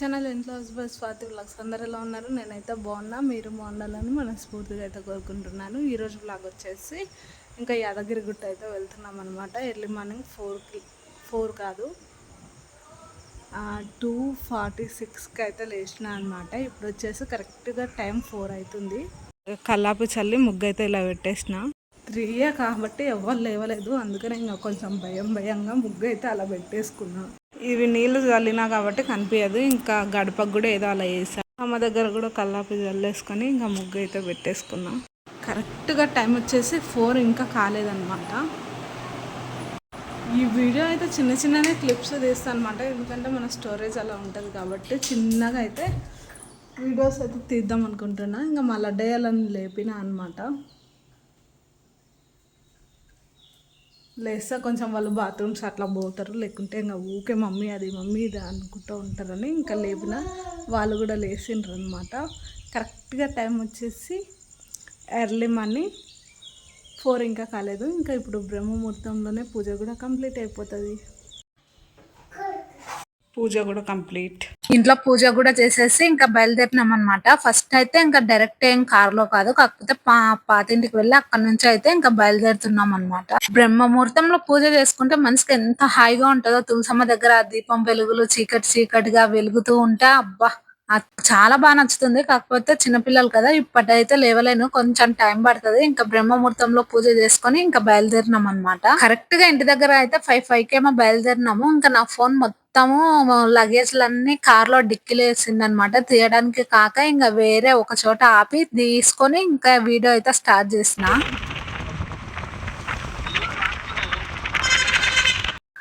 Channel ఇంట్లో house Swathi vlogs అందరు ఎలా ఉన్నారు? నేనైతే బాగున్నా. మీరు బాగుండాలని మనస్ఫూర్తిగా అయితే కోరుకుంటున్నాను. ఈరోజు బ్లాగ్ వచ్చేసి ఇంకా యాదగిరి గుట్ట అయితే వెళ్తున్నాం అనమాట ఎర్లీ మార్నింగ్ ఫోర్కి ఫోర్ కాదు. టూ ఫార్టీ సిక్స్కి అయితే లేచిన అనమాట ఇప్పుడు వచ్చేసి కరెక్ట్గా టైం ఫోర్ అవుతుంది. కల్లాపు చల్లి ముగ్గు అయితే ఇలా పెట్టేసిన. త్రీయే కాబట్టి ఎవరు లేవలేదు. అందుకని ఇంకా కొంచెం భయం భయంగా ముగ్గు అయితే అలా పెట్టేసుకున్నాను ఇవి నీళ్ళు చల్లినా కాబట్టి కనిపించదు ఇంకా గడపకు కూడా ఏదో అలా వేసాను అమ్మ దగ్గర కూడా కల్లాపి చల్లేసుకొని ఇంకా ముగ్గు అయితే పెట్టేసుకున్నా. కరెక్ట్గా టైం వచ్చేసి ఫోర్ ఇంకా కాలేదన్నమాట. ఈ వీడియో అయితే చిన్న చిన్ననే క్లిప్స్ తీస్తాను అనమాట ఎందుకంటే మన స్టోరేజ్ అలా ఉంటుంది కాబట్టి చిన్నగా అయితే వీడియోస్ అయితే తీద్దాం అనుకుంటున్నా. ఇంకా మళ్ళీ డేయాలని లేపిన అనమాట లేస్తే కొంచెం వాళ్ళు బాత్రూమ్స్ అట్లా పోతారు. లేకుంటే ఇంకా ఊకే మమ్మీ అది మమ్మీ ఇది అనుకుంటూ ఉంటారని ఇంకా లేపిన వాళ్ళు కూడా లేచిండ్రు అనమాట కరెక్ట్గా టైం వచ్చేసి ఎర్లీ మార్నింగ్ ఫోర్ ఇంకా కాలేదు. ఇంకా ఇప్పుడు బ్రహ్మముహూర్తంలోనే పూజ కూడా కంప్లీట్ అయిపోతుంది. పూజ కూడా కంప్లీట్. ఇంట్లో పూజ కూడా చేసేసి ఇంకా బయలుదేరినాం అనమాట ఫస్ట్ అయితే ఇంకా డైరెక్ట్ ఏం కార్లో కాదు కాకపోతే పా పాతింటికి వెళ్ళి అక్కడ నుంచి అయితే ఇంకా బయలుదేరుతున్నాం అనమాట బ్రహ్మ ముహూర్తంలో పూజ చేసుకుంటే మనసుకి ఎంత హాయిగా ఉంటుందో తులసమ్మ దగ్గర దీపం వెలుగులు చీకటి చీకటిగా వెలుగుతూ ఉంటే అబ్బా చాలా బాగా నచ్చుతుంది. కాకపోతే చిన్నపిల్లలు కదా ఇప్పటైతే లేవలేను కొంచెం టైం పడుతుంది. ఇంకా బ్రహ్మముహూర్తంలో పూజ చేసుకొని ఇంకా బయలుదేరినాం అనమాట కరెక్ట్గా ఇంటి దగ్గర అయితే ఫైవ్ ఫైవ్ కేమో బయలుదేరినాము. ఇంకా నా ఫోన్ మొత్తం మొత్తము లగేజ్లన్నీ కార్లో డిక్కీలో అనమాట తీయడానికి కాక ఇంకా వేరే ఒక చోట ఆపి తీసుకొని ఇంకా వీడియో అయితే స్టార్ట్ చేసిన.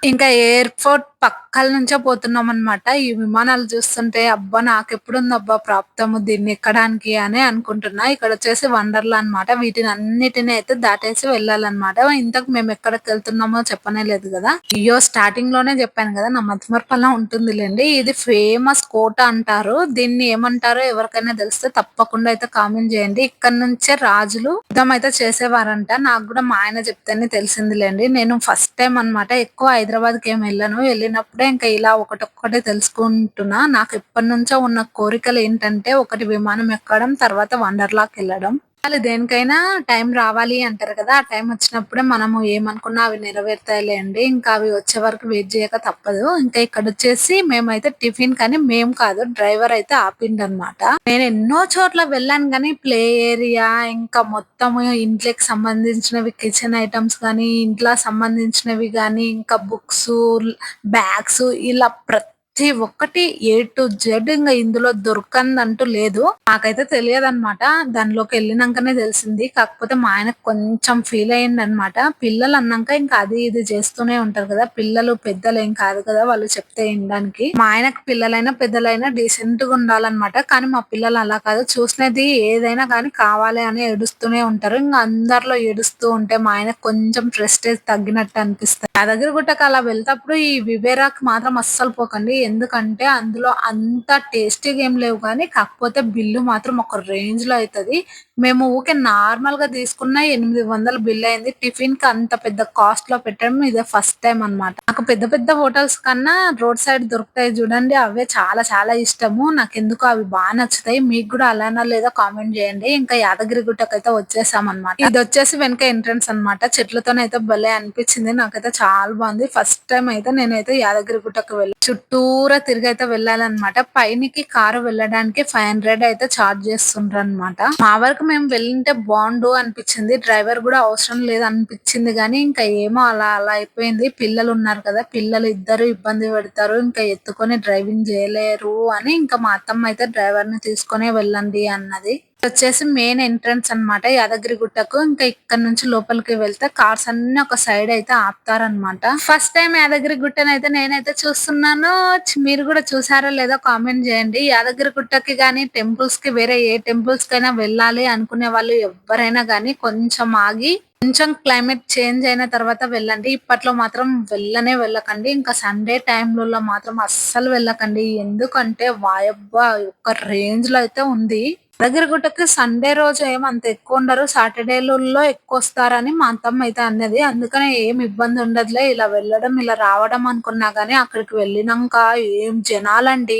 ఇంకా ఎయిర్పోర్ట్ పక్కల నుంచే పోతున్నాం అనమాట ఈ విమానాలు చూస్తుంటే అబ్బా నాకు అబ్బా ప్రాప్తము దీన్ని ఎక్కడానికి అని అనుకుంటున్నా. ఇక్కడ వచ్చేసి వండర్లా అన్నమాట వీటిని అన్నిటిని అయితే దాటేసి వెళ్ళాలన్నమాట. ఇంతకు మేము ఎక్కడికి వెళ్తున్నామో చెప్పనే లేదు కదా. అయ్యో స్టార్టింగ్లోనే చెప్పాను కదా నా మధ్యమర్పల్లా ఉంటుందిలేండి. ఇది ఫేమస్ కోట అంటారు. దీన్ని ఏమంటారో ఎవరికైనా తెలిస్తే తప్పకుండా అయితే కామెంట్ చేయండి. ఇక్కడ నుంచే రాజులు యుద్ధం అయితే చేసేవారంట. నాకు కూడా మా ఆయన చెప్తేనే తెలిసిందిలేండి. నేను ఫస్ట్ టైం అన్నమాట. ఎక్కువ హైదరాబాద్ ఏం వెళ్ళాను. వెళ్ళినప్పుడే ఇంకా ఇలా ఒకటొక్కటే తెలుసుకుంటున్నా. నాకు ఎప్పటి నుంచో ఉన్న కోరికలు ఏంటంటే ఒకటి విమానం ఎక్కడం తర్వాత వండర్లాకి వెళ్ళడం. దేనికైనా టైం రావాలి అంటారు కదా. ఆ టైం వచ్చినప్పుడే మనము ఏమనుకున్నా అవి నెరవేరుతాయిలేండి. ఇంకా అవి వచ్చే వరకు వెయిట్ చేయక తప్పదు. ఇంకా ఇక్కడ వచ్చేసి మేమైతే టిఫిన్ కానీ మేము కాదు డ్రైవర్ అయితే ఆపిండు అనమాట నేను ఎన్నో చోట్ల వెళ్ళాను కానీ ప్లే ఏరియా ఇంకా మొత్తం ఇంట్లోకి సంబంధించినవి కిచెన్ ఐటమ్స్ కానీ ఇంట్లో సంబంధించినవి కానీ ఇంకా బుక్స్ బ్యాగ్స్ ఇలా ప్రతి ప్రతి ఒక్కటి ఏ టు జెడ్ ఇంకా ఇందులో దొరకందంటూ లేదు. నాకైతే తెలియదు అనమాట దానిలోకి వెళ్ళినాకనే తెలిసింది. కాకపోతే మా ఆయన కొంచెం ఫీల్ అయ్యింది అనమాట పిల్లలు అన్నాక ఇంకా అది ఇది చేస్తూనే ఉంటారు కదా. పిల్లలు పెద్దలు ఏం కాదు కదా వాళ్ళు చెప్తే వినడానికి. మా ఆయనకు పిల్లలైనా పెద్దలైనా డీసెంట్గా ఉండాలన్నమాట. కానీ మా పిల్లలు అలా కాదు. చూసినది ఏదైనా కానీ కావాలి అని ఏడుస్తూనే ఉంటారు. ఇంకా అందరిలో ఏడుస్తూ ఉంటే మా ఆయన కొంచెం ప్రెస్టేజ్ తగ్గినట్టు అనిపిస్తుంది. దగ్గర గుట్టకు అలా వెళ్తేప్పుడు ఈ వివేరాక్ మాత్రం అస్సలు పోకండి. ఎందుకంటే అందులో అంత టేస్టీగా ఏం లేవు కానీ కాకపోతే బిల్లు మాత్రం ఒక రేంజ్లో అవుతుంది మేము ఊకే నార్మల్గా తీసుకున్న ఎనిమిది వందల బిల్ అయింది. టిఫిన్కి అంత పెద్ద కాస్ట్లో పెట్టడం ఇదే ఫస్ట్ టైం అన్నమాట. నాకు పెద్ద పెద్ద హోటల్స్ కన్నా రోడ్ సైడ్ దొరుకుతాయి చూడండి. అవే చాలా చాలా ఇష్టము. నాకు ఎందుకు అవి బాగా నచ్చుతాయి. మీకు కూడా అలానా లేదా కామెంట్ చేయండి. ఇంకా యాదగిరి గుట్టకైతే వచ్చేసాం ఇది వచ్చేసి వెనక ఎంట్రన్స్ అన్నమాట. చెట్లతోనైతే భలే అనిపించింది. నాకైతే చాలా బాగుంది. ఫస్ట్ టైం అయితే నేనైతే యాదగిరి గుట్టకు వెళ్ళి. చుట్టూ దూర తిరిగి అయితే వెళ్ళాలన్నమాట. పైనకి కారు వెళ్ళడానికి ఫైవ్ హండ్రెడ్ అయితే చార్జ్ చేస్తుండ్రు అనమాట మా వరకు మేము వెళ్ళింటే బాగుండు అనిపించింది. డ్రైవర్ కూడా అవసరం లేదు అనిపించింది కానీ ఇంకా ఏమో అలా అలా అయిపోయింది. పిల్లలు ఉన్నారు కదా పిల్లలు ఇద్దరు ఇబ్బంది పెడతారు. ఇంకా ఎత్తుకొని డ్రైవింగ్ చేయలేరు అని ఇంకా మా అత్తమ్మ అయితే డ్రైవర్ని తీసుకొని వెళ్ళండి అన్నది. వచ్చేసి మెయిన్ ఎంట్రన్స్ అన్నమాట యాదగిరి గుట్టకు. ఇంకా ఇక్కడ నుంచి లోపలికి వెళ్తే కార్స్ అన్ని ఒక సైడ్ అయితే ఆపుతారనమాట ఫస్ట్ టైం యాదగిరి గుట్టను అయితే నేనైతే చూస్తున్నాను. మీరు కూడా చూసారో లేదో కామెంట్ చేయండి. యాదగిరి గుట్టకి గానీ టెంపుల్స్కి వేరే ఏ టెంపుల్స్ కైనా వెళ్ళాలి అనుకునే వాళ్ళు ఎవరైనా గానీ కొంచెం ఆగి కొంచెం క్లైమేట్ చేంజ్ అయిన తర్వాత వెళ్ళండి. ఇప్పట్లో మాత్రం వెళ్ళనే వెళ్ళకండి. ఇంకా సండే టైంలలో మాత్రం అస్సలు వెళ్ళకండి. ఎందుకంటే వాయబ్బా ఒక రేంజ్లో అయితే ఉంది. దగ్గరగుట్టకి సండే రోజు ఏం అంత ఎక్కువ ఉండరు. సాటర్డేలలో ఎక్కువ వస్తారని మా అత్తమ్మ అయితే అన్నది. అందుకనే ఏం ఇబ్బంది ఉండదులే. ఇలా వెళ్ళడం ఇలా రావడం అనుకున్నా గానీ అక్కడికి వెళ్ళినాక ఏం జనాలండి.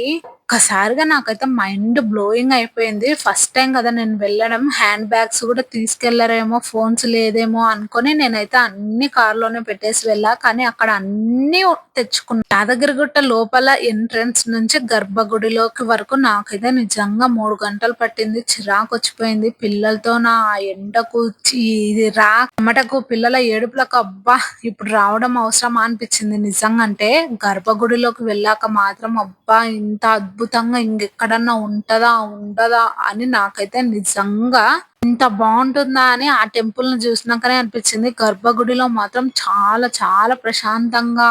ఒక్కసారిగా నాకైతే మైండ్ బ్లోయింగ్ అయిపోయింది. ఫస్ట్ టైం కదా నేను వెళ్ళడం. హ్యాండ్ బ్యాగ్స్ కూడా తీసుకెళ్ళరేమో ఫోన్స్ లేదేమో అనుకొని నేనైతే అన్ని కార్లోనే పెట్టేసి వెళ్ళా. కానీ అక్కడ అన్ని తెచ్చుకున్నా. యాదగిరిగుట్ట లోపల ఎంట్రన్స్ నుంచి గర్భగుడిలోకి వరకు నాకైతే నిజంగా మూడు గంటలు పట్టింది. చిరాకు వచ్చిపోయింది. పిల్లలతో నా ఎండకు చి- ఇది రా. కమటకు పిల్లల ఏడుపులకు అబ్బా ఇప్పుడు రావడం అవసరమా అనిపించింది. నిజంగా అంటే గర్భగుడిలోకి వెళ్ళాక మాత్రం అబ్బా ఇంత అద్భుతంగా ఇంకెక్కడన్నా ఉంటదా ఉండదా అని నాకైతే నిజంగా ఇంత బాగుంటుందా అని ఆ టెంపుల్ని చూసినాకనే అనిపించింది. గర్భగుడిలో మాత్రం చాలా చాలా ప్రశాంతంగా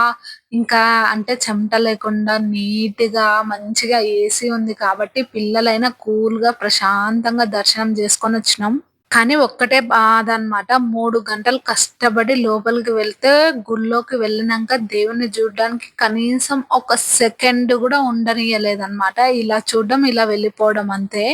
ఇంకా అంటే చెమట లేకుండా నీట్గా మంచిగా ఏసీ ఉంది కాబట్టి పిల్లలైనా కూల్గా ప్రశాంతంగా దర్శనం చేసుకొని వచ్చినాం. కానీ ఒక్కటే బాధ అన్నమాట మూడు గంటలు కష్టపడి లోపలికి వెళ్తే గుళ్ళోకి వెళ్ళినాక దేవుణ్ణి చూడడానికి కనీసం ఒక సెకండ్ కూడా ఉండనియలేదన్నమాట ఇలా చూడడం ఇలా వెళ్ళిపోవడం అంతే.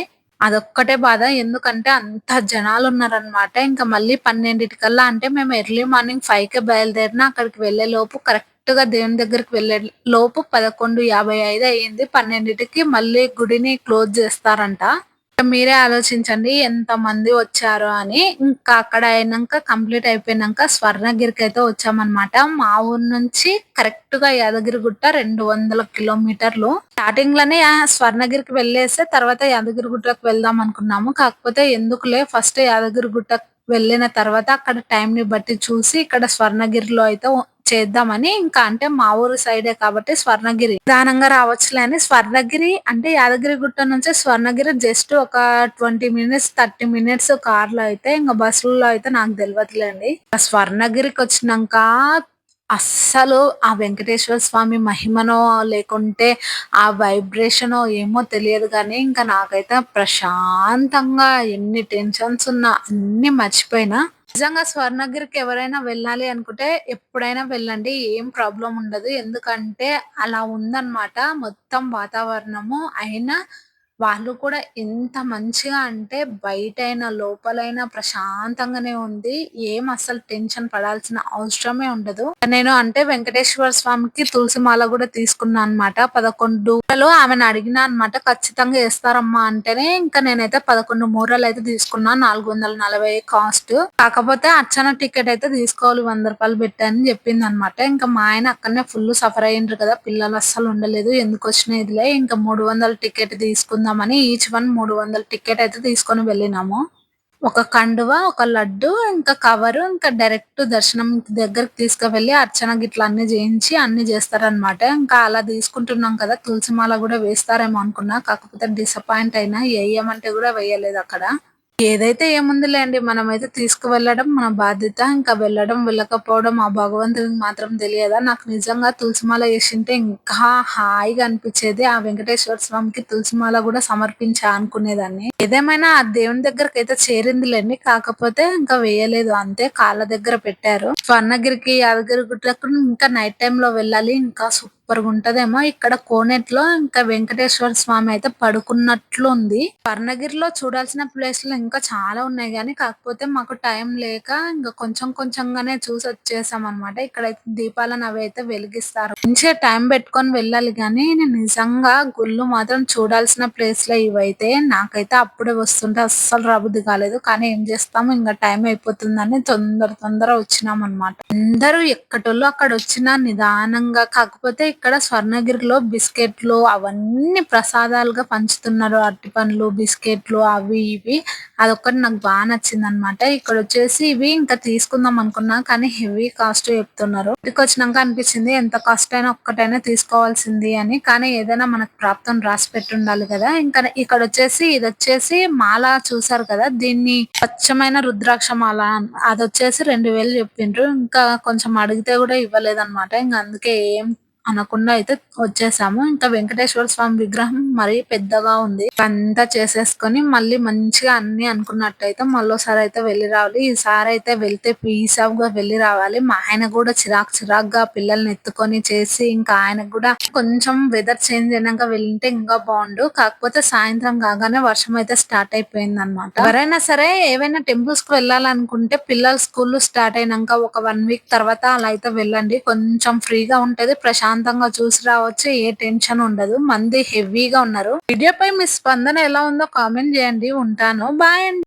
అదొక్కటే బాధ. ఎందుకంటే అంత జనాలు ఉన్నారనమాట ఇంకా మళ్ళీ పన్నెండింటికల్లా అంటే మేము ఎర్లీ మార్నింగ్ ఫైవ్ కే బయలుదేరిన అక్కడికి వెళ్ళే లోపు కరెక్ట్గా దేవుని దగ్గరికి వెళ్ళే లోపు పదకొండు యాభై ఐదు అయ్యింది. పన్నెండింటికి మళ్ళీ గుడిని క్లోజ్ చేస్తారంట. మీరే ఆలోచించండి ఎంత మంది వచ్చారో అని. ఇంకా అక్కడ అయినాక కంప్లీట్ అయిపోయినాక స్వర్ణగిరికి అయితే వచ్చామన్నమాట. మా ఊరు నుంచి కరెక్ట్గా యాదగిరిగుట్ట రెండు వందల కిలోమీటర్లు. స్టార్టింగ్లోనే స్వర్ణగిరికి వెళ్ళేస్తే తర్వాత యాదగిరిగుట్టకు వెళ్దాం అనుకున్నాము. కాకపోతే ఎందుకులే ఫస్ట్ యాదగిరిగుట్ట వెళ్ళిన తర్వాత అక్కడ టైం ని బట్టి చూసి ఇక్కడ స్వర్ణగిరిలో అయితే చేద్దామని ఇంకా అంటే మా ఊరు సైడే కాబట్టి స్వర్ణగిరి. నిదానంగా రావచ్చులే అని స్వర్ణగిరి అంటే యాదగిరి గుట్ట నుంచి స్వర్ణగిరి జస్ట్ ఒక ట్వంటీ మినిట్స్ థర్టీ మినిట్స్ కార్లో అయితే ఇంకా బస్సుల్లో అయితే నాకు తెలియదులేండి ఆ స్వర్ణగిరికి వచ్చినాక అస్సలు ఆ వెంకటేశ్వర స్వామి మహిమనో లేకుంటే ఆ వైబ్రేషనో ఏమో తెలియదు కానీ ఇంకా నాకైతే ప్రశాంతంగా ఎన్ని టెన్షన్స్ ఉన్నా అన్ని మర్చిపోయినా నిజంగా స్వర్ణగిరికి ఎవరైనా వెళ్ళాలి అనుకుంటే ఎప్పుడైనా వెళ్ళండి ఏం ప్రాబ్లం ఉండదు. ఎందుకంటే అలా ఉందన్నమాట మొత్తం వాతావరణము. అయినా వాళ్ళు కూడా ఎంత మంచిగా అంటే బయటైనా లోపలైనా ప్రశాంతంగానే ఉంది. ఏం అసలు టెన్షన్ పడాల్సిన అవసరమే ఉండదు. నేను అంటే వెంకటేశ్వర స్వామికి తులసి మాల కూడా తీసుకున్నా అన్నమాట. పదకొండు మూరలు ఆమెను అడిగినా అన్నమాట ఖచ్చితంగా వేస్తారమ్మా అంటేనే ఇంకా నేనైతే పదకొండు మూరలు అయితే తీసుకున్నా. నాలుగు వందల నలభై కాస్ట్. కాకపోతే అర్చన టికెట్ అయితే తీసుకోవాలి వంద రూపాయలు పెట్టని చెప్పింది అనమాట ఇంకా మా ఆయన అక్కడనే ఫుల్ సఫర్ అయ్యిండ్రు కదా పిల్లలు అస్సలు ఉండలేదు ఎందుకు వచ్చినదిలే ఇంకా మూడు వందల టికెట్ తీసుకుందామని ఈచ్ వన్ మూడు వందల టికెట్ అయితే తీసుకొని వెళ్ళినాము. ఒక కండువ ఒక లడ్డు ఇంకా కవరు ఇంకా డైరెక్ట్ దర్శనం దగ్గరికి తీసుకువెళ్ళి అర్చన గిట్ల అన్ని చేయించి అన్ని చేస్తారనమాట ఇంకా అలా తీసుకుంటున్నాం కదా తులసి మాల కూడా వేస్తారేమో అనుకున్నా. కాకపోతే డిసప్పాయింట్ అయినా వేయమంటే కూడా వేయలేదు అక్కడ. ఏదైతే ఏముందిలేండి మనమైతే తీసుకువెళ్ళడం మన బాధ్యత. ఇంకా వెళ్ళడం వెళ్ళకపోవడం ఆ భగవంతునికి మాత్రం తెలియదా? నాకు నిజంగా తులసిమాల వేసింటే ఇంకా హాయిగా అనిపించేది. ఆ వెంకటేశ్వర స్వామికి తులసిమాల కూడా సమర్పించా అనుకునేదాన్ని. ఏదేమైనా ఆ దేవుని దగ్గరకు అయితే చేరిందిలేండి. కాకపోతే ఇంకా వేయలేదు. అంతే కాళ్ళ దగ్గర పెట్టారు. స్వర్ణగిరికి యాదగిరి గుట్టకు ఇంకా నైట్ టైం లో వెళ్ళాలి. ఇంకా సూపర్గా ఉంటదేమో ఇక్కడ కోనేట్లో ఇంకా వెంకటేశ్వర స్వామి అయితే పడుకున్నట్లు ఉంది పర్ణగిరిలో చూడాల్సిన ప్లేస్లు ఇంకా చాలా ఉన్నాయి కానీ కాకపోతే మాకు టైం లేక ఇంకా కొంచెం కొంచెంగానే చూసి వచ్చేసాం అనమాట ఇక్కడైతే దీపాలను అవి అయితే వెలిగిస్తారు. మంచిగా టైం పెట్టుకొని వెళ్ళాలి కానీ నేను నిజంగా గుళ్ళు మాత్రం చూడాల్సిన ప్లేస్లే ఇవైతే. నాకైతే అప్పుడే వస్తుంటే అస్సలు రాబుద్ది కాలేదు. కానీ ఏం చేస్తాము? ఇంకా టైం అయిపోతుందని తొందర తొందర వచ్చినాం అనమాట అందరూ ఎక్కటోళ్ళు అక్కడ వచ్చిన నిదానంగా కాకపోతే ఇక్కడ స్వర్ణగిరిలో బిస్కెట్లు అవన్నీ ప్రసాదాలుగా పంచుతున్నారు. అరటి పండ్లు బిస్కెట్లు అవి ఇవి. అదొక్కటి నాకు బాగా నచ్చింది అనమాట ఇక్కడ వచ్చేసి ఇవి ఇంకా తీసుకుందాం అనుకున్నా కానీ హెవీ కాస్ట్ చెప్తున్నారు. ఇక్కడికి వచ్చినాక అనిపించింది ఎంత కాస్ట్ అయినా ఒక్కటైనా తీసుకోవాల్సింది అని. కానీ ఏదైనా మనకు ప్రాప్తం రాసి పెట్టి ఉండాలి కదా. ఇంకా ఇక్కడ వచ్చేసి ఇది వచ్చేసి మాల చూసారు కదా. దీన్ని స్వచ్ఛమైన రుద్రాక్ష మాల అది వచ్చేసి రెండు వేలు చెప్పిండ్రు. ఇంకా కొంచెం అడిగితే కూడా ఇవ్వలేదన్నమాట. ఇంకా అందుకే ఏం అనకుండా అయితే వచ్చేసాము. ఇంకా వెంకటేశ్వర స్వామి విగ్రహం మరీ పెద్దగా ఉంది. అంతా చేసేసుకొని మళ్ళీ మంచిగా అన్ని అనుకున్నట్టయితే మళ్ళీసారి అయితే వెళ్ళి రావాలి. ఈసారి అయితే వెళ్తే పీస్ ఆఫ్గా వెళ్ళి రావాలి. మా ఆయన కూడా చిరాక్ చిరాక్గా పిల్లల్ని ఎత్తుకొని చేసి ఇంకా ఆయనకు కూడా కొంచెం వెదర్ చేంజ్ అయినాక వెళ్ళింటే ఇంకా బాగుండు. కాకపోతే సాయంత్రం కాగానే వర్షం అయితే స్టార్ట్ అయిపోయింది అనమాట ఎవరైనా సరే ఏవైనా టెంపుల్స్కు వెళ్ళాలనుకుంటే పిల్లల స్కూల్ స్టార్ట్ అయినాక ఒక వన్ వీక్ తర్వాత అలా అయితే వెళ్ళండి. కొంచెం ఫ్రీగా ఉంటది. ప్రశాంత్ ప్రశాంతంగా చూసి రావచ్చు ఏ టెన్షన్ ఉండదు. మంది హెవీగా ఉన్నారు. వీడియోపై మీ స్పందన ఎలా ఉందో కామెంట్ చేయండి. ఉంటాను. బాయ్ అండి.